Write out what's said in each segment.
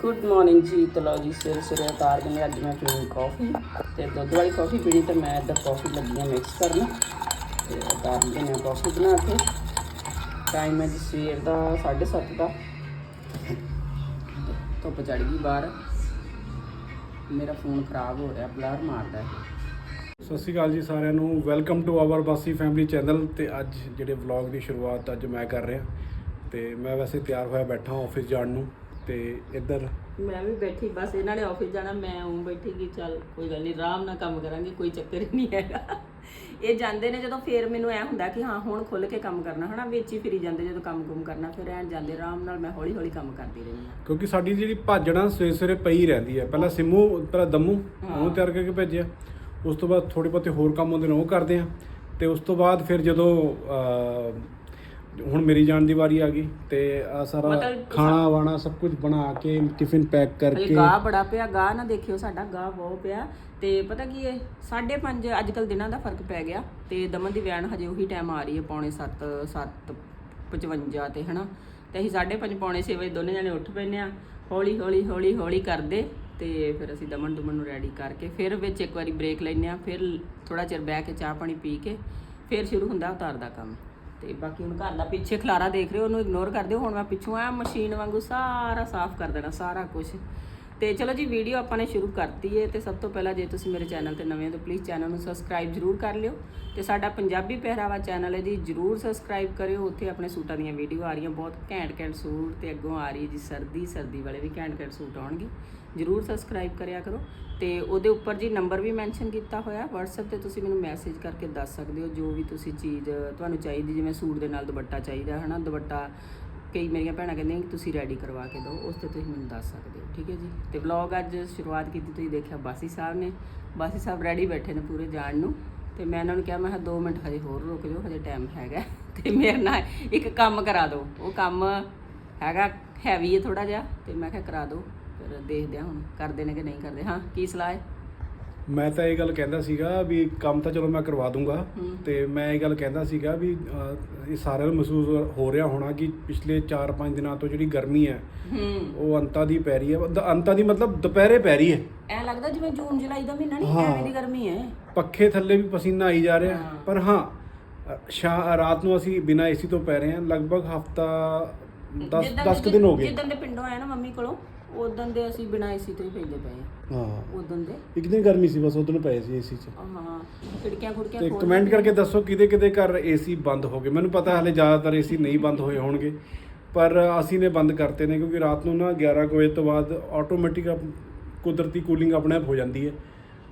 Good morning ਜੀ। ਤਲੋ ਜੀ, ਸਵੇਰੇ ਸਵੇਰੇ ਉਤਾਰ ਦਿੰਦੇ ਅੱਜ ਮੈਂ ਪੀਣੀ ਕਾਫੀ ਤੇ ਦੁੱਧ ਵਾਲੀ ਕਾਫੀ ਪੀਣੀ ਤੇ ਮੈਂ ਇੱਧਰ ਕਾਫੀ ਲੱਗੀ ਹਾਂ ਮਿਕਸ ਕਰਨ। ਤੇ ਉਤਾਰ ਦਿੰਦੇ ਨੇ ਕਾਫੀ ਬਣਾ ਕੇ। ਟਾਈਮ ਹੈ ਜੀ ਸਵੇਰ ਦਾ 7:30 ਦਾ। ਧੁੱਪ ਚੜ ਗਈ ਬਾਹਰ। ਮੇਰਾ ਫੋਨ ਖਰਾਬ ਹੋ ਰਿਹਾ, ਬਲਰ ਮਾਰਦਾ ਹੈ। ਸਤਿ ਸ਼੍ਰੀ ਅਕਾਲ ਜੀ ਸਾਰਿਆਂ ਨੂੰ। Welcome to our Basi family channel ਤੇ ਅੱਜ ਜਿਹੜੇ ਵਲੌਗ ਦੀ ਸ਼ੁਰੂਆਤ ਅੱਜ ਮੈਂ ਕਰ ਰਿਹਾ। ਤੇ ਮੈਂ ਵੈਸੇ ਤਿਆਰ ਹੋਇਆ ਬੈਠਾ ਆਫਿਸ ਜਾਣ ਨੂੰ। ਤੇ ਇੱਧਰ? ਮੈਂ ਵੀ ਬੈਠੀ ਬਸ ਇਹਨਾਂ ਨੇ ਆਫਿਸ ਜਾਣਾ ਮੈਂ ਉਂ ਬੈਠੀ ਕਿ ਚੱਲ ਕੋਈ ਗੱਲ ਨਹੀਂ ਆਰਾਮ ਨਾਲ ਕੰਮ ਕਰਾਂਗੇ ਕੋਈ ਚੱਕਰ ਹੀ ਨਹੀਂ ਹੈਗਾ। ਇਹ ਜਾਂਦੇ ਨੇ ਜਦੋਂ ਫੇਰ ਮੈਨੂੰ ਐ ਹੁੰਦਾ ਕਿ ਹਾਂ ਹੁਣ ਖੁੱਲ ਕੇ ਕੰਮ ਕਰਨਾ ਹਨਾ ਵਿੱਚ ਹੀ ਫਿਰੀ ਜਾਂਦੇ ਜਦੋਂ ਕੰਮ ਕੁਮ ਕਰਨਾ ਫਿਰ ਐਂ ਜਾਂਦੇ ਆਰਾਮ ਨਾਲ ਮੈਂ ਹੌਲੀ ਹੌਲੀ ਕੰਮ ਕਰਦੀ ਰਹਿੰਦੀ ਹਾਂ। ਕਿਉਂਕਿ ਸਾਡੀ ਜਿਹੜੀ ਭਾਜਣਾ ਸਵੇਰੇ ਸਵੇਰੇ ਪਈ ਰਹਿੰਦੀ ਹੈ। ਪਹਿਲਾਂ ਸਿੰਮੂ ਪਹਿਲਾਂ ਦਮੂ ਉਹਨੂੰ ਤਿਆਰ ਕਰਕੇ ਭੇਜਿਆ। ਉਸ ਤੋਂ ਬਾਅਦ ਥੋੜੇ ਬਹੁਤੇ ਹੋਰ ਕੰਮ ਹੁੰਦੇ ਨੇ ਉਹ ਕਰਦੇ ਆ ਤੇ ਉਸ ਤੋਂ ਬਾਅਦ ਫਿਰ ਜਦੋਂ ਹੁਣ ਮੇਰੀ ਜਾਣ ਦੀ ਵਾਰੀ ਆ ਗਈ ਤੇ ਆ ਸਾਰਾ ਮਤਲਬ ਖਾਣਾ ਵਾਣਾ ਸਭ ਕੁਝ ਬਣਾ ਕੇ ਟਿਫਿਨ ਪੈਕ ਹਲੇ ਕਰਕੇ। ਗਾਹ ਬੜਾ ਪਿਆ ਗਾਹ ਨਾ ਦੇਖਿਓ ਸਾਡਾ ਗਾਹ ਬਹੁਤ ਪਿਆ। ਤੇ ਪਤਾ ਕੀ ਹੈ 5:30 ਅੱਜ ਕੱਲ ਦਿਨਾਂ ਦਾ ਫ਼ਰਕ ਪੈ ਗਿਆ ਤੇ ਦਮਨ ਦੀ ਵੈਨ ਹਜੇ ਉਹੀ ਟਾਈਮ ਆ ਰਹੀ ਹੈ ਪੌਣੇ 7 7:55 ਤੇ ਹਨਾ? ਤੇ ਅਸੀਂ 5:30 ਪੌਣੇ 6 ਵਜੇ ਦੋਨੇ ਜਣੇ ਉੱਠ ਪੈਨੇ ਆ ਹੌਲੀ ਹੌਲੀ ਹੌਲੀ ਹੌਲੀ ਕਰਦੇ ਤੇ ਫਿਰ ਅਸੀਂ ਦਮਨ ਦੁਮਨ ਨੂੰ ਰੈਡੀ ਕਰਕੇ ਫਿਰ ਵਿੱਚ ਇੱਕ ਵਾਰੀ ਬ੍ਰੇਕ ਲੈਨੇ ਆ ਫਿਰ ਥੋੜਾ ਚਿਰ ਬਹਿ ਕੇ ਚਾਹ ਪਾਣੀ ਪੀ ਕੇ ਫਿਰ ਸ਼ੁਰੂ ਹੁੰਦਾ ਉਤਾਰ ਦਾ ਕੰਮ। ਤੇ ਬਾਕੀ ਹੁਣ ਘਰ ਦਾ ਪਿੱਛੇ ਖਲਾਰਾ ਦੇਖ ਰਹੇ ਹੋ, ਉਹਨੂੰ ਇਗਨੋਰ ਕਰ ਦਿਓ ਹੁਣ ਮੈਂ ਪਿੱਛੋਂ ਆ ਮਸ਼ੀਨ ਵਾਂਗੂ ਸਾਰਾ ਸਾਫ਼ ਕਰ ਦੇਣਾ, ਸਾਰਾ ਕੁਝ ਤੇ ਚਲੋ ਜੀ ਵੀਡੀਓ ਆਪਾਂ ਨੇ ਸ਼ੁਰੂ ਕਰਤੀ ਹੈ ਤੇ ਸਭ ਤੋਂ ਪਹਿਲਾਂ ਜੇ ਤੁਸੀਂ ਮੇਰੇ ਚੈਨਲ ਤੇ ਨਵੇਂ ਹੋ, ਤਾਂ ਪਲੀਜ਼ ਚੈਨਲ ਨੂੰ ਸਬਸਕ੍ਰਾਈਬ ਜ਼ਰੂਰ ਕਰ ਲਿਓ। ਤੇ ਸਾਡਾ ਪੰਜਾਬੀ ਪਹਿਰਾਵਾ ਚੈਨਲ ਹੈ ਜੀ, ਜ਼ਰੂਰ ਸਬਸਕ੍ਰਾਈਬ ਕਰਿਓ, ਉੱਥੇ ਆਪਣੇ ਸੂਟਾਂ ਦੀਆਂ ਵੀਡੀਓ ਆ ਰਹੀਆਂ, ਬਹੁਤ ਘੈਂਟ ਘੈਂਟ ਸੂਟ, ਤੇ ਅੱਗੋਂ ਆ ਰਹੀ ਹੈ ਜੀ, ਸਰਦੀ ਸਰਦੀ ਵਾਲੇ ਵੀ ਘੈਂਟ ਘੈਂਟ ਸੂਟ ਆਉਣਗੇ। ਜ਼ਰੂਰ ਸਬਸਕ੍ਰਾਈਬ ਕਰਿਆ ਕਰੋ। ਤੇ ਉਹਦੇ ਉੱਪਰ ਜੀ ਨੰਬਰ ਵੀ ਮੈਂਸ਼ਨ ਕੀਤਾ ਹੋਇਆ। WhatsApp ਤੇ ਤੁਸੀਂ ਮੈਨੂੰ ਮੈਸੇਜ ਕਰਕੇ ਦੱਸ ਸਕਦੇ ਹੋ, ਜੋ ਵੀ ਤੁਸੀਂ ਚੀਜ਼ ਤੁਹਾਨੂੰ ਚਾਹੀਦੀ, ਜਿਵੇਂ ਸੂਟ ਦੇ ਨਾਲ ਦੁਪੱਟਾ ਚਾਹੀਦਾ ਹੈ ਨਾ ਦੁਪੱਟਾ, ਕਈ ਮੇਰੀਆਂ ਭੈਣਾਂ ਕਹਿੰਦੀਆਂ ਕਿ ਤੁਸੀਂ ਰੈਡੀ ਕਰਵਾ ਕੇ ਦਿਓ, ਉਸ ਤੇ ਤੁਸੀਂ ਮੈਨੂੰ ਦੱਸ ਸਕਦੇ ਹੋ, ਠੀਕ ਹੈ ਜੀ? ਤੇ ਵਲੌਗ ਅੱਜ ਸ਼ੁਰੂਆਤ ਕੀਤੀ ਤੁਸੀਂ ਦੇਖਿਆ ਬਾਸੀ ਸਾਹਿਬ ਨੇ। ਬਾਸੀ ਸਾਹਿਬ ਰੈਡੀ ਬੈਠੇ ਨੇ ਪੂਰੇ ਜਾਣ ਨੂੰ। ਤੇ ਮੈਂ ਇਹਨਾਂ ਨੂੰ ਕਿਹਾ, ਮੈਂ ਕਿਹਾ 2 ਮਿੰਟ ਹਜੇ ਹੋਰ ਰੁਕ ਜਾਓ, ਹਜੇ ਟਾਈਮ ਹੈਗਾ। ਤੇ ਮੇਰੇ ਨਾਲ ਇੱਕ ਕੰਮ ਕਰਾ ਦਿਓ। ਉਹ ਕੰਮ ਹੈਗਾ ਹੈਵੀ ਹੈ ਥੋੜਾ ਜਿਹਾ। ਤੇ ਮੈਂ ਕਿਹਾ, ਕਰਾ ਦਿਓ। ਫਿਰ ਦੇਖਦੇ ਹੁਣ ਕਰਦੇ ਨੇ ਕਿ ਨਹੀਂ ਕਰਦੇ। ਹਾਂ ਕੀ ਸਲਾਹ ਹੈ? ਮੈਂ ਤਾਂ ਇਹ ਗੱਲ ਕਹਿੰਦਾ ਸੀਗਾ ਵੀ ਕੰਮ ਤਾਂ ਚਲੋ ਮੈਂ ਕਰਵਾ ਦੂੰਗਾ। ਤੇ ਮੈਂ ਇਹ ਗੱਲ ਕਹਿੰਦਾ ਸੀਗਾ ਵੀ ਅਹ, ਇਹ ਸਾਰਿਆਂ ਨੂੰ ਮਹਿਸੂਸ ਹੋ ਰਿਹਾ ਹੋਣਾ ਕਿ ਪਿਛਲੇ 4-5 ਦਿਨਾਂ ਤੋਂ ਜਿਹੜੀ ਗਰਮੀ ਹੈ ਉਹ ਅੰਤਾਂ ਦੀ ਪੈ ਰਹੀ ਹੈ। ਦ- ਅੰਤਾਂ ਦੀ ਮਤਲਬ ਦੁਪਹਿਰੇ ਪੈ ਰਹੀ ਹੈ। ਐ ਲੱਗਦਾ ਜਿਵੇਂ ਜੂਨ ਜੁਲਾਈ ਦਾ ਮਹੀਨਾ ਨਹੀਂ। ਐਵੇਂ ਦੀ ਗਰਮੀ ਹੈ। ਪੱਖੇ ਥੱਲੇ ਵੀ ਪਸੀਨਾ ਆਈ ਜਾ ਰਿਹਾ। ਹਾਂ। ਪਰ ਹਾਂ ਅ, ਸ਼ਾ ਰਾਤ ਨੂੰ ਅਸੀਂ ਬਿਨਾਂ ਏਸੀ ਤੋਂ ਪੈ ਰਹੇ ਹਾਂ। ਲਗਭਗ ਹਫਤਾ 10 ਜਿੱਦਾਂ 10 ਦੇ- ਦਿਨ ਹੋ ਗਏ। ਜਿੱਦਣ ਦੇ ਪਿੰਡੋਂ ਆਏ ਨਾ ਮੰਮੀ ਕੋਲੋਂ ਉਦੋਂ ਦੇ ਅਸੀਂ ਬਿਨਾਂ ਏਸੀ ਤੋਂ ਹੀ ਪੈਂਦੇ ਪਏ ਆ ਹਾਂ। ਉਦੋਂ ਦੇ। ਇੱਕ ਦਿਨ ਗਰਮੀ ਸੀ ਬਸ ਉਦੋਂ ਪਏ ਸੀ ਏਸੀ 'ਚ? ਹਾਂ ਖਿੜਕੀਆਂ ਖੁੜਕੀਆਂ ਤੇ ਕਮੈਂਟ ਕਰਕੇ ਦੱਸੋ ਕਿਤੇ ਕਿਤੇ ਘਰ ਏਸੀ ਬੰਦ ਹੋ ਗਏ। ਮੈਨੂੰ ਪਤਾ ਹਲੇ ਜ਼ਿਆਦਾਤਰ ਏਸੀ ਨਹੀਂ ਬੰਦ ਹੋਏ ਹੋਣਗੇ। ਪਰ ਅਸੀਂ ਨੇ ਬੰਦ ਕਰਤੇ ਨੇ ਕਿਉਂਕਿ ਰਾਤ ਨੂੰ ਨਾ 11 ਕੁ ਵਜੇ ਤੋਂ ਬਾਅਦ ਆਟੋਮੈਟਿਕ ਕੁਦਰਤੀ ਕੂਲਿੰਗ ਆਪਣੇ ਆਪ ਹੋ ਜਾਂਦੀ ਹੈ।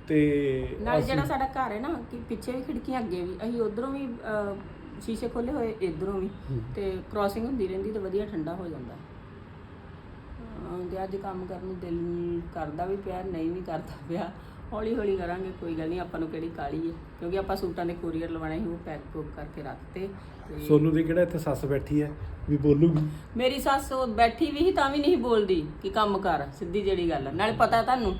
ਤੇ ਨਾਲ ਅਸੀਂ- ਜਿਹੜਾ ਸਾਡਾ ਘਰ ਹੈ ਨਾ ਕਿ ਪਿੱਛੇ ਵੀ ਖਿੜਕੀਆਂ ਅੱਗੇ ਵੀ। ਅਸੀਂ ਉਧਰੋਂ ਵੀ ਅਹ, ਸ਼ੀਸ਼ੇ ਖੋਲੇ ਹੋਏ ਇਧਰੋਂ ਵੀ। ਤੇ ਕ੍ਰਾਸਿੰਗ ਹੁੰਦੀ ਰਹਿੰਦੀ ਤੇ ਵਧੀਆ ਠੰਡਾ ਹੋ ਜਾਂਦਾ। ਤੇ ਅੱਜ ਕੰਮ ਕਰਨ ਨੂੰ ਦਿਲ ਕਰਦਾ ਵੀ ਪਿਆ, ਨਹੀਂ ਵੀ ਕਰਦਾ ਪਿਆ। ਹੌਲੀ ਹੌਲੀ ਕਰਾਂਗੇ, ਕੋਈ ਗੱਲ ਨਹੀਂ, ਆਪਾਂ ਨੂੰ ਕਿਹੜੀ ਕਾਲੀ ਹੈ। ਕਿਉਂਕਿ ਆਪਾਂ ਸੂਟਾਂ ਦੇ ਕੋਰੀਅਰ ਲਵਾਣੇ ਸੀ ਉਹ ਪੈਕ ਪੁੱਕ ਕਰਕੇ ਰੱਖਤੇ ਤੇ ਸੋਨੂ ਦੀ ਕਿਹੜਾ ਇੱਥੇ ਸੱਸ ਬੈਠੀ ਹੈ ਵੀ ਬੋਲੂਗੀ? ਮੇਰੀ ਸੱਸ ਉਹ ਬੈਠੀ ਵੀ ਸੀ ਤਾਂ ਵੀ ਨਹੀਂ ਬੋਲਦੀ ਕਿ ਕੰਮ ਕਰ ਸਿੱਧੀ ਜਿਹੜੀ ਗੱਲ ਨਾਲੇ ਪਤਾ ਤੁਹਾਨੂੰ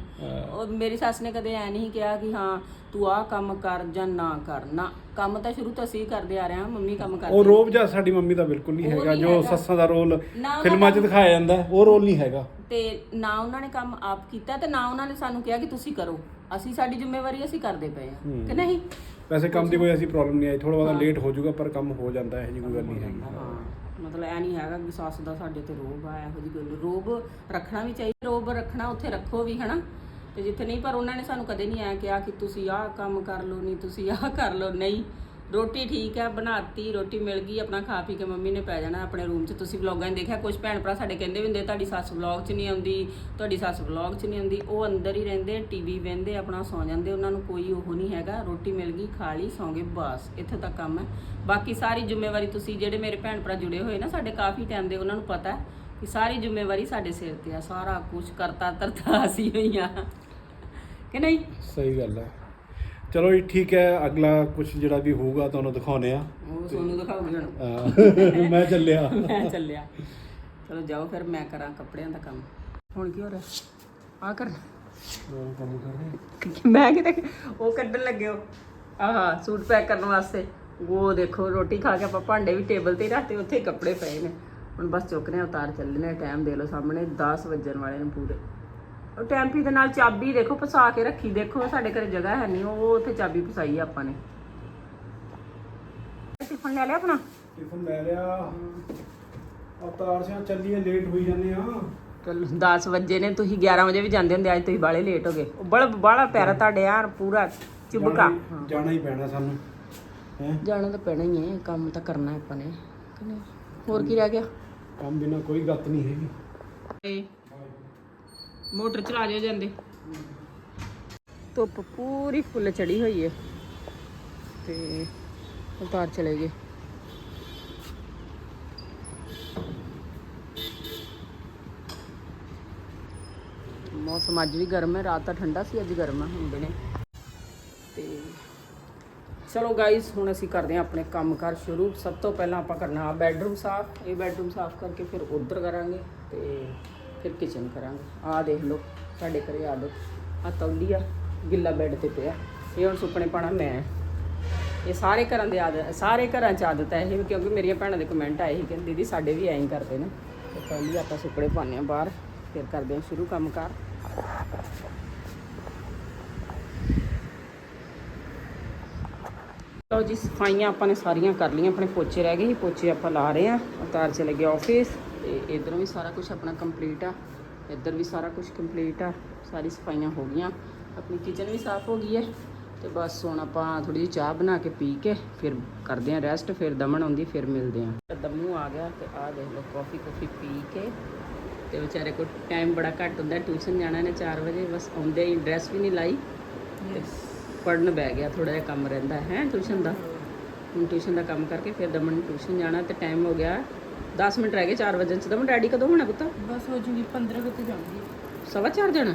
ਉਹ ਮੇਰੀ ਸੱਸ ਨੇ ਕਦੇ ਐ ਨਹੀਂ ਕਿਹਾ ਕਿ ਹਾਂ ਤੂੰ ਆਹ ਕੰਮ ਕਰ ਜਾਂ ਨਾ ਕਰ। ਨਾ ਕੰਮ ਤਾਂ ਸ਼ੁਰੂ ਤੋਂ ਅਸੀਂ ਕਰਦੇ ਆ ਰਹੇ ਹਾਂ ਮੰਮੀ ਕੰਮ ਕਰਦੀ ਉਹ ਰੋਬ ਜਿਹਾ ਸਾਡੀ ਮੰਮੀ ਦਾ ਬਿਲਕੁਲ ਨਹੀਂ ਉਹ ਹੈਗਾ ਨਹੀਂ ਜੋ ਹੈਗਾ। ਸੱਸਾਂ ਦਾ ਰੋਲ ਨਾ ਉਹਨਾਂ ਫਿਲਮਾਂ 'ਚ ਦਿਖਾਇਆ ਜਾਂਦਾ ਹੈ, ਉਹ ਰੋਲ ਨਹੀਂ ਹੈਗਾ। ਤੇ ਨਾ ਉਹਨਾਂ ਨੇ ਕੰਮ ਆਪ ਕੀਤਾ ਤੇ ਨਾ ਉਹਨਾਂ ਨੇ ਸਾਨੂੰ ਕਿਹਾ ਕਿ ਤੁਸੀਂ ਕਰੋ। ਅਸੀਂ ਸਾਡੀ ਜ਼ਿੰਮੇਵਾਰੀ ਅਸੀਂ ਕਰਦੇ ਪਏ ਆ ਕਿ ਨਹੀਂ? ਵੈਸੇ ਕੰਮ ਦੀ ਕੋਈ ਐਸੀ ਪ੍ਰੋਬਲਮ ਨਹੀਂ ਆਈ ਥੋੜਾ ਬਹੁਤਾ ਲੇਟ ਹੋ ਜਾਊਗਾ ਪਰ ਕੰਮ ਹੋ ਜਾਂਦਾ ਹੈ ਜੀ ਕੋਈ ਗੱਲ ਨਹੀਂ ਹੈਗੀ। ਹਾਂ। ਮਤਲਬ ਐ ਨਹੀਂ ਹੈਗਾ ਕਿ ਸੱਸ ਦਾ ਸਾਡੇ ਤੇ ਰੋਬ ਆ ਇਹੋ ਜਿਹੀ ਕੋਈ ਰੋਬ ਰੱਖਣਾ ਵੀ ਚਾਹੀਦਾ ਰੋਬ ਰੱਖਣਾ ਉੱਥੇ ਰੱਖੋ ਵੀ ਹਨਾ? ਤੇ ਜਿੱਥੇ ਨਹੀਂ ਪਰ ਉਹਨਾਂ ਨੇ ਸਾਨੂੰ ਕਦੇ ਨਹੀਂ ਐ ਕਿਹਾ ਕਿ ਤੁਸੀਂ ਆਹ ਕੰਮ ਕਰ ਲਓ ਨਹੀਂ ਤੁਸੀਂ ਆਹ ਕਰ ਲਓ ਨਹੀਂ। ਰੋਟੀ ਠੀਕ ਹੈ, ਬਣਾਤੀ, ਰੋਟੀ ਮਿਲ ਗਈ, ਆਪਣਾ ਖਾ ਪੀ ਕੇ ਮੰਮੀ ਨੇ ਪੈ ਜਾਣਾ ਆਪਣੇ ਰੂਮ 'ਚ। ਤੁਸੀਂ ਵਲੌਗਾਂ 'ਚ ਦੇਖਿਆ? ਕੁਝ ਭੈਣ ਭਰਾ ਸਾਡੇ ਕਹਿੰਦੇ ਵੀ ਹੁੰਦੇ, ਤੁਹਾਡੀ ਸੱਸ ਵਲੌਗ 'ਚ ਨਹੀਂ ਆਉਂਦੀ, ਤੁਹਾਡੀ ਸੱਸ ਵਲੌਗ 'ਚ ਨਹੀਂ ਆਉਂਦੀ। ਉਹ ਅੰਦਰ ਹੀ ਰਹਿੰਦੇ ਟੀਵੀ ਵੇਂਦੇ ਆਪਣਾ ਸੌ ਜਾਂਦੇ। ਉਹਨਾਂ ਨੂੰ ਕੋਈ ਉਹ ਨਹੀਂ ਹੈਗਾ। ਰੋਟੀ ਮਿਲ ਗਈ, ਖਾ ਲਈ, ਸੌਂ ਗਏ, ਬਸ। ਇੱਥੇ ਤੱਕ ਕੰਮ ਹੈ। ਬਾਕੀ ਸਾਰੀ ਜ਼ਿੰਮੇਵਾਰੀ ਤੁਸੀਂ ਜਿਹੜੇ ਮੇਰੇ ਭੈਣ ਭਰਾ ਜੁੜੇ ਹੋਏ ਨਾ, ਸਾਡੇ ਕਾਫੀ ਟਾਈਮ ਦੇ, ਉਹਨਾਂ ਨੂੰ ਪਤਾ ਹੈ ਕਿ ਸਾਰੀ ਜ਼ਿੰਮੇਵਾਰੀ ਸਾਡੇ ਸਿਰ ਤੇ ਆ। ਸਾਰਾ ਕੁਝ ਕਰਤਾ ਤਰਤਾ ਅਸੀਂ ਹੋਈਆਂ। ਕਿ ਨਹੀਂ? ਸਹੀ ਗੱਲ ਹੈ। ਚਲੋ ਜੀ ਠੀਕ ਹੈ ਅਗਲਾ ਕੁਝ ਜਿਹੜਾ ਵੀ ਹੋਊਗਾ ਤੁਹਾਨੂੰ ਦਿਖਾਉਨੇ ਆ ਉਹ ਸੋਨੂੰ ਦਿਖਾਉਗੀ ਹੁਣ ਅਹ ਮੈਂ ਚੱਲਿਆ। ਮੈਂ ਚੱਲਿਆ। ਚਲੋ ਜਾਓ ਫਿਰ ਮੈਂ ਕਰਾਂ ਕੱਪੜਿਆਂ ਦਾ ਕੰਮ। ਹੁਣ ਕੀ ਹੋ ਰਿਹਾ? ਆ ਕਰ। ਕੰਮ ਕਰ ਰਹੇ ਮੈਂ ਕਿਤੇ ਉਹ ਕੱਢਣ ਲੱਗੇ ਹੋ। ਆਹ ਸੂਟ ਪੈਕ ਕਰਨ ਵਾਸਤੇ। ਉਹ ਦੇਖੋ ਰੋਟੀ ਖਾ ਕੇ ਆਪਾਂ ਭਾਂਡੇ ਵੀ ਟੇਬਲ ਤੇ ਹੀ ਰੱਖਤੇ ਉੱਥੇ ਹੀ ਕੱਪੜੇ ਪਏ ਨੇ। ਹੁਣ ਬਸ ਚੁੱਕਨੇ ਉਤਾਰ ਚੱਲਨੇ ਟਾਈਮ ਦੇ ਲਓ ਸਾਹਮਣੇ 10 ਵੱਜਣ ਵਾਲੇ ਨੇ ਪੂਰੇ। ਟੈਂਪੀ ਦੇ ਨਾਲ ਚਾਬੀ ਦੇਖੋ ਫਸਾ ਕੇ ਰੱਖੀ। ਦੇਖੋ ਸਾਡੇ ਘਰੇ ਜਗ੍ਹਾ ਹੈ ਨਹੀਂ ਉਹ ਉੱਥੇ ਚਾਬੀ ਫਸਾਈ ਆ ਆਪਾਂ ਨੇ। ਟਿਫਨ ਲੈ ਲਿਆ ਆਪਣਾ? ਟਿਫਨ ਲੈ ਲਿਆ। ਅਵਤਾਰ ਸਿਆ ਚੱਲੀਏ ਲੇਟ ਹੋਈ ਜਾਂਦੇ ਆ। ਚਲੋ 10 ਵਜੇ ਨੇ ਤੁਸੀਂ 11 ਵਜੇ ਵੀ ਜਾਂਦੇ ਹੁੰਦੇ ਅੱਜ ਤੁਸੀਂ ਬਾਲੇ ਲੇਟ ਹੋ ਗਏ। ਬੜਾ ਬਾਲਾ ਪਿਆਰਾ ਤੁਹਾਡੇ ਯਾਰ ਪੂਰਾ ਚੁਬਕਾ। ਜਾਣਾ ਹੀ- ਪੈਣਾ ਸਾਨੂੰ। ਹੈ? ਜਾਣਾ ਤਾਂ ਪੈਣਾ ਹੀ ਹੈ ਕੰਮ ਤਾਂ ਕਰਨਾ ਹੈ ਆਪਾਂ ਨੇ? ਹੋਰ ਕੀ ਰਹਿ ਗਿਆ? ਕੰਮ ਬਿਨਾ ਕੋਈ ਗੱਤ ਨਹੀਂ ਹੈਗੀ। ਮੋਟਰ ਚਲਾ ਜਾਓ ਜਾਂਦੇ। ਧੁੱਪ ਪੂਰੀ ਫੁੱਲ ਚੜੀ ਹੋਈ ਹੈ ਤੇ ਉਤਾਰ ਚਲੇ ਗਏ। ਮੌਸਮ ਅੱਜ ਵੀ ਗਰਮ ਹੈ ਰਾਤ ਤਾਂ ਠੰਡਾ ਸੀ, ਅੱਜ ਗਰਮ ਹੈ ਹੁੰਦੇ ਨੇ। ਤੇ ਚਲੋ ਗਾਇਸ ਹੁਣ ਅਸੀਂ ਕਰਦੇ ਹਾਂ ਆਪਣੇ ਕੰਮ ਕਰ ਸ਼ੁਰੂ। ਸਭ ਤੋਂ ਪਹਿਲਾਂ ਆਪਾਂ ਕਰਨਾ ਆ ਬੈਡਰੂਮ ਸਾਫ਼। ਇਹ ਬੈਡਰੂਮ ਸਾਫ਼ ਕਰਕੇ ਫਿਰ ਉਧਰ ਕਰਾਂਗੇ ਤੇ ਫਿਰ ਕਿਚਨ ਕਰਾਂਗੇ। ਆਹ ਦੇਖ ਲਓ, ਸਾਡੇ ਘਰੇ ਆਦਤ ਆ ਤੌਲੀਆ ਗਿੱਲਾ ਬੈੱਡ ਤੇ ਪਿਆ। ਇਹ ਹੁਣ ਸੁੱਕਣੇ ਪਾਣਾ ਮੈਂ। ਇਹ ਸਾਰੇ ਘਰਾਂ ਦੇ ਆਦਤ, ਸਾਰੇ ਘਰਾਂ 'ਚ ਆਦਤ ਹੈ ਇਹ, ਕਿਉਂਕਿ ਮੇਰੀਆਂ ਭੈਣਾਂ ਦੇ ਕਮੈਂਟ ਆਏ ਸੀ ਕਿ ਦੀਦੀ ਸਾਡੇ ਵੀ ਐਂ ਹੀ ਕਰਦੇ ਨੇ। ਤੇ ਤੌਲੀਆ ਆਪਾਂ ਸੁੱਕਣੇ ਪਾਉਂਦੇ ਹਾਂ ਬਾਹਰ, ਫਿਰ ਕਰਦੇ ਹਾਂ ਸ਼ੁਰੂ ਕੰਮ ਕਾਰ ਲਓ ਜੀ, ਸਫਾਈਆਂ ਆਪਾਂ ਨੇ ਸਾਰੀਆਂ ਕਰ ਲਈਆਂ, ਆਪਣੇ ਪੋਚੇ ਰਹਿ ਗਏ ਸੀ ਪੋਚੇ ਆਪਾਂ ਲਾ ਰਹੇ ਆ ਅਵਤਾਰ ਚਲੇ ਗਿਆ ਆਫਿਸ ਤੇ ਇਧਰੋਂ ਵੀ ਸਾਰਾ ਕੁਝ ਆਪਣਾ ਕੰਪਲੀਟ ਆ ਇੱਧਰ ਵੀ ਸਾਰਾ ਕੁਝ ਕੰਪਲੀਟ ਆ ਸਾਰੀ ਸਫਾਈਆਂ ਹੋ ਗਈਆਂ ਆਪਣੀ ਕਿਚਨ ਵੀ ਸਾਫ਼ ਹੋ ਗਈ ਹੈ ਤੇ ਬਸ ਹੁਣ ਆਪਾਂ ਥੋੜੀ ਜਿਹੀ ਚਾਹ ਬਣਾ ਕੇ ਪੀ ਕੇ ਫਿਰ ਕਰਦੇ ਆ ਰੈਸਟ ਫਿਰ ਦਮਨ ਆਉਂਦੀ ਫਿਰ ਮਿਲਦੇ ਆ ਦਮੂ ਆ ਗਿਆ ਤੇ ਆ ਦੇਖ ਲਓ ਕਾਫੀ ਕਾਫੀ ਪੀ ਕੇ ਤੇ ਵਿਚਾਰੇ ਕੋਲ ਟਾਈਮ ਬੜਾ ਘੱਟ ਹੁੰਦਾ ਟਿਊਸ਼ਨ ਜਾਣਾ ਨੇ 4 ਵਜੇ ਬਸ ਆਉਂਦੇ ਹੀ ਡਰੈਸ ਵੀ ਨਹੀਂ ਲਾਈ ਪੜਨ ਬਹਿ ਗਿਆ ਥੋੜਾ ਜਿਹਾ ਕੰਮ ਰਹਿੰਦਾ ਹੈ ਟਿਊਸ਼ਨ ਦਾ। ਹੁਣ ਟਿਊਸ਼ਨ ਦਾ ਕੰਮ ਕਰਕੇ ਫਿਰ ਦਮਨ ਟਿਊਸ਼ਨ ਜਾਣਾ ਤੇ ਟਾਈਮ ਹੋ ਗਿਆ 10 ਮਿੰਟ ਰਹਿ ਗਏ 4 ਵਜੇ ਚ। ਦਮਨ ਡੈਡੀ ਕਦੋਂ ਹੋਣਾ ਪੁੱਤ? ਬਸ ਹੋ ਜੂਗੀ 15 ਵਜੇ ਜਾਊਂਗੀ। ਸਵਾ ਚਾਰ ਜਾਣਾ?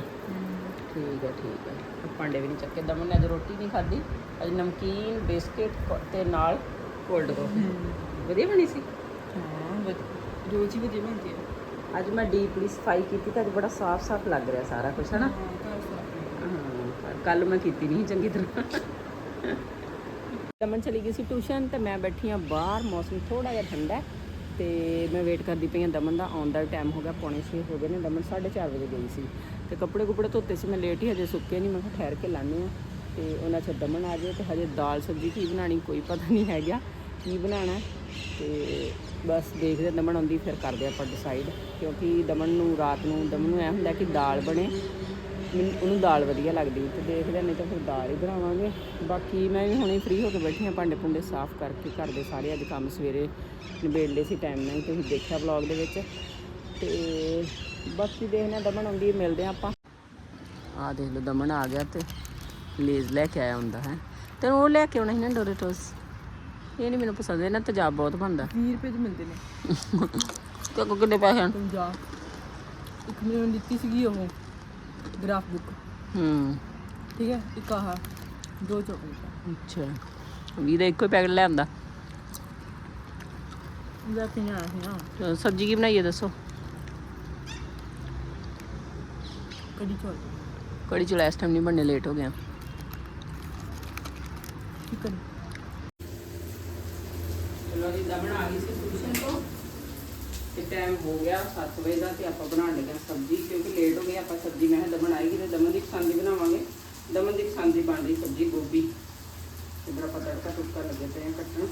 ਠੀਕ ਹੈ ਠੀਕ ਹੈ। ਭਾਂਡੇ ਵੀ ਨਹੀਂ ਚੱਕੇ। ਦਮਨ ਨੇ ਅੱਜ ਰੋਟੀ ਨਹੀਂ ਖਾਧੀ। ਅੱਜ ਨਮਕੀਨ ਬਿਸਕਿਟ ਤੇ ਨਾਲ ਕੋਲਡ ਕਾਫੀ। ਵਧੀਆ ਬਣੀ ਸੀ? ਹਾਂ ਰੋਜ਼ ਹੀ ਵਧੀਆ ਬਣਦੀ ਹੈ ਅੱਜ ਮੈਂ ਡੀਪਲੀ ਸਫ਼ਾਈ ਕੀਤੀ ਤਾਂ ਅੱਜ ਬੜਾ ਸਾਫ਼-ਸਾਫ਼ ਲੱਗ ਰਿਹਾ ਸਾਰਾ ਕੁਝ ਹਨਾ? ਕੱਲ ਮੈਂ ਕੀਤੀ ਨਹੀਂ ਚੰਗੀ ਤਰ੍ਹਾਂ। ਦਮਨ ਚਲੀ ਗਈ ਸੀ ਟਿਊਸ਼ਨ ਤੇ ਮੈਂ ਬੈਠੀ ਆ ਬਾਹਰ। ਮੌਸਮ ਥੋੜਾ ਜਿਹਾ ਠੰਡਾ ਹੈ। ਤੇ ਮੈਂ ਵੇਟ ਕਰਦੀ ਪਈ ਹਾਂ ਦਮਨ ਦਾ, ਆਉਣ ਦਾ ਟਾਈਮ ਹੋ ਗਿਆ, ਪੌਣੇ 6 ਹੋ ਗਏ ਨੇ, ਦਮਨ 4:30 ਵਜੇ ਗਈ ਸੀ। ਤੇ ਕੱਪੜੇ ਕੁਪੜੇ ਧੋਤੇ ਸੀ, ਮੈਂ ਲੇਟ ਹੀ ਹਜੇ ਸੁੱਕੇ ਨਹੀਂ ਮੈਂ ਕਿਹਾ ਠਹਿਰ ਕੇ ਲਾਣੇ ਆ ਤੇ ਉਹਨਾਂ ਚ ਦਮਨ ਆ ਜਾਏ ਤੇ ਹਜੇ ਦਾਲ ਸਬਜ਼ੀ ਕੀ ਬਣਾਣੀ ਕੋਈ ਪਤਾ ਨਹੀਂ ਹੈਗਾ ਕੀ ਬਣਾਉਣਾ ਹੈ। ਤੇ ਬਸ ਦੇਖਦੇ ਦਮਨ ਆਉਂਦੀ, ਫਿਰ ਕਰਦੇ ਆਪਾਂ ਡਿਸਾਈਡ ਕਿਉਂਕਿ ਦਮਨ ਨੂੰ ਰਾਤ ਨੂੰ, ਦਮਨ ਨੂੰ ਐ ਹੁੰਦਾ ਕਿ ਦਾਲ ਬਣੇ। ਮੈਨੂੰ ਉਹਨੂੰ ਦਾਲ ਵਧੀਆ ਲੱਗਦੀ ਤੇ ਦੇਖਦੇ ਨਹੀਂ ਤਾਂ ਫਿਰ ਦਾਲ ਹੀ ਬਣਾਵਾਂਗੇ। ਬਾਕੀ ਮੈਂ ਵੀ ਹੁਣੇ ਫ੍ਰੀ ਹੋ ਕੇ ਬੈਠੀ ਹਾਂ ਭਾਂਡੇ ਭੁੰਡੇ ਸਾਫ਼ ਕਰਕੇ ਘਰ ਦੇ ਸਾਰੇ ਅੱਜ ਕੰਮ ਸਵੇਰੇ ਨਿਬੇੜ ਲਏ ਸੀ ਟਾਈਮ ਨਾਲ ਤੁਸੀਂ ਦੇਖਿਆ ਵਲੌਗ ਦੇ ਵਿੱਚ। ਤੇ ਬਾਕੀ ਦੇਖਦੇ ਹਾਂ ਦਮਨ ਆਉਂਦੀ ਮਿਲਦੇ ਆਪਾਂ। ਆ ਦੇਖ ਲਓ ਦਮਨ ਆ ਗਿਆ ਤੇ ਲੇਜ਼ ਲੈ ਕੇ ਆਇਆ ਹੁੰਦਾ ਹੈ। ਤੇ ਉਹ ਲੈ ਕੇ ਆਉਣਾ ਸੀ ਨਾ ਡੋਰੇਟੋਸ ਇਹ ਨਹੀਂ ਮੈਨੂੰ ਪਸੰਦ ਇਹਨਾਂ ਤੇਜ਼ਾਬ ਬਹੁਤ ਬਣਦਾ। 20 ਰੁਪਏ ਦੇ ਮਿਲਦੇ ਨੇ। ਕਿੰਨੇ ਪੈਸੇ ਹਨ? 50 ਇੱਕ ਮੈਨੂੰ ਦਿੱਤੀ ਸੀਗੀ ਉਹ। ਗ੍ਰਾਫ ਬੁੱਕ ਹੂੰ। ਠੀਕ ਹੈ? ਇੱਕ ਆਹ ਦੋ ਚੋਕਲੇਟ ਅੱਛਾ। ਵੀ ਦਾ ਇੱਕੋ ਹੀ ਪੈਕਟ ਲੈ ਆਂਦਾ ਜਾ ਕੇ ਜਾਣਾ ਸੀ ਨਾ। ਸਬਜ਼ੀ ਕੀ ਬਣਾਈਏ ਦੱਸੋ? ਕੜੀ ਚੌਲ। ਕੜੀ ਚੌਲ ਇਸ ਟਾਈਮ ਨਹੀਂ ਬਣਨੇ ਲੇਟ ਹੋ ਗਿਆ ਚਿਕਨ ਚਲੋ ਜੀ ਦਮਨ ਆ ਗਈ ਸੀ। ਟਾਈਮ ਹੋ ਗਿਆ 7 ਵਜੇ ਦਾ ਤੇ ਆਪਾਂ ਬਣਾਉਣ ਲੱਗੇ ਹਾਂ ਸਬਜ਼ੀ, ਕਿਉਂਕਿ ਲੇਟ ਹੋ ਗਏ ਆਪਾਂ ਸਬਜ਼ੀ, ਮੈਂ ਕਿਹਾ ਦਮਨ ਆਏਗੀ ਤੇ ਦਮਨ ਦੀ ਪਸੰਦ ਦੀ ਬਣਾਵਾਂਗੇ। ਦਮਨ ਦੀ ਪਸੰਦ ਦੀ ਬਣ ਰਹੀ ਸਬਜ਼ੀ ਗੋਭੀ। ਇਧਰ ਆਪਾਂ ਤੜਕਾ ਤੁੜਕਾ ਲੱਗੇ ਪਏ ਹਾਂ ਕੱਟਣ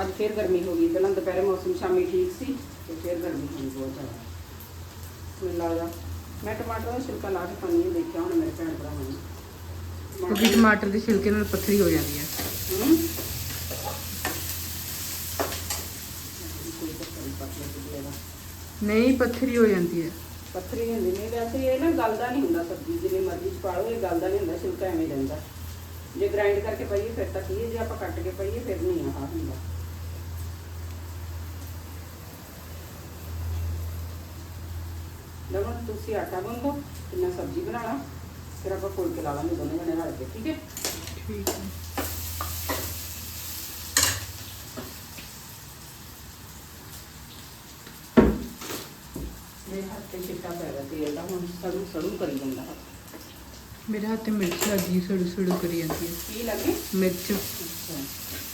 ਅੱਜ ਫੇਰ ਗਰਮੀ ਹੋ ਗਈ, ਪਹਿਲਾਂ ਦੁਪਹਿਰੇ ਮੌਸਮ ਸ਼ਾਮੀ ਠੀਕ ਸੀ, ਤੇ ਫੇਰ ਗਰਮੀ ਹੋ ਗਈ ਬਹੁਤ ਜ਼ਿਆਦਾ। ਮੈਨੂੰ ਲੱਗਦਾ, ਮੈਂ ਟਮਾਟਰ ਦਾ ਛਿਲਕਾ ਲਾ ਕੇ ਪਾਣੀ ਨਹੀਂ ਦੇਖਿਆ ਹੁਣ ਮੇਰੇ ਭੈਣ ਭਰਾਵਾਂ ਨੇ। ਕਿਉਂਕਿ ਟਮਾਟਰ ਦੇ ਛਿਲਕੇ ਨਾਲ ਪੱਥਰੀ ਹੋ ਜਾਂਦੀ ਹੈ ਹਮ? ਕੋਈ ਚੱਕਰ ਨਹੀਂ ਪਤਲੇ ਟੁਕੜੇ ਦਾ ਨਹੀਂ ਪੱਥਰੀ ਹੋ ਜਾਂਦੀ ਹੈ। ਪੱਥਰੀ ਨਹੀਂ ਹੁੰਦੀ ਨਹੀਂ ਵੈਸੇ ਇਹ ਨਾ ਗਲਦਾ ਨਹੀਂ ਹੁੰਦਾ ਸਬਜ਼ੀ ਜਿਵੇਂ ਮਰਜ਼ੀ ਚ ਪਾ ਲਓ ਇਹ ਗਲਦਾ ਨਹੀਂ ਹੁੰਦਾ ਛਿਲਕਾ ਐਵੇਂ ਹੀ ਰਹਿੰਦਾ। ਜੇ ਗ੍ਰਾਈਂਡ ਕਰਕੇ ਪਾਈਏ ਫਿਰ ਤਾਂ ਕੀ ਹੈ ਜੇ ਆਪਾਂ ਕੱਟ ਕੇ ਪਾਈਏ ਫਿਰ ਨਹੀਂ ਆਹ ਹੁੰਦਾ। ਲਵਣ ਤੁਸੀਂ ਆਟਾ ਗੁੰਨ ਲਓ ਤੇ ਮੈਂ ਸਬਜ਼ੀ ਬਣਾਣਾ ਫਿਰ ਆਪਾਂ ਫੁਲਕੇ ਲਾ ਲਾਂਗੇ ਦੋਨੇ ਜਣੇ ਰਲ ਕੇ ਠੀਕ ਹੈ? ਠੀਕ ਹੈ। ਮੇਰੇ ਹੱਥ ਤੇ ਛਿੱਟਾ ਪੈ ਗਿਆ ਤੇਲ ਦਾ ਹੁਣ ਸੜੂ ਸੜੂ ਕਰੀ ਜਾਂਦਾ ਹੱਥ। ਮੇਰੇ ਹੱਥ ਤੇ ਮਿਰਚ ਲੱਗੀ ਸੜੂ ਸੜੂ ਕਰੀ ਜਾਂਦੀ ਹੈ ਕੀ ਲੱਗੇ? ਮਿਰਚ। ਅੱਛਾ।